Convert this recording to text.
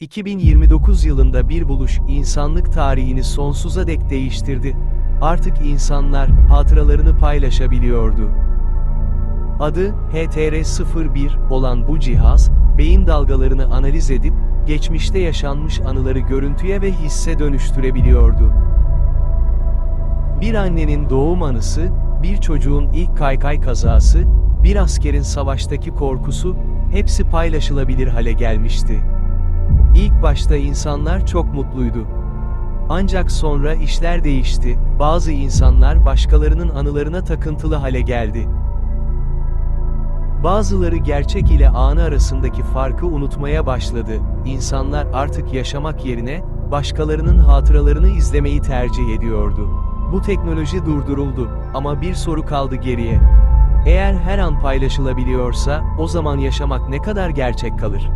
2029 yılında bir buluş insanlık tarihini sonsuza dek değiştirdi. Artık insanlar hatıralarını paylaşabiliyordu. Adı HTR-01 olan bu cihaz, beyin dalgalarını analiz edip geçmişte yaşanmış anıları görüntüye ve hisse dönüştürebiliyordu. Bir annenin doğum anısı, bir çocuğun ilk kaykay kazası, bir askerin savaştaki korkusu, hepsi paylaşılabilir hale gelmişti. İlk başta insanlar çok mutluydu. Ancak sonra işler değişti, bazı insanlar başkalarının anılarına takıntılı hale geldi. Bazıları gerçek ile anı arasındaki farkı unutmaya başladı. İnsanlar artık yaşamak yerine, başkalarının hatıralarını izlemeyi tercih ediyordu. Bu teknoloji durduruldu, ama bir soru kaldı geriye. Eğer her an paylaşılabiliyorsa, o zaman yaşamak ne kadar gerçek kalır?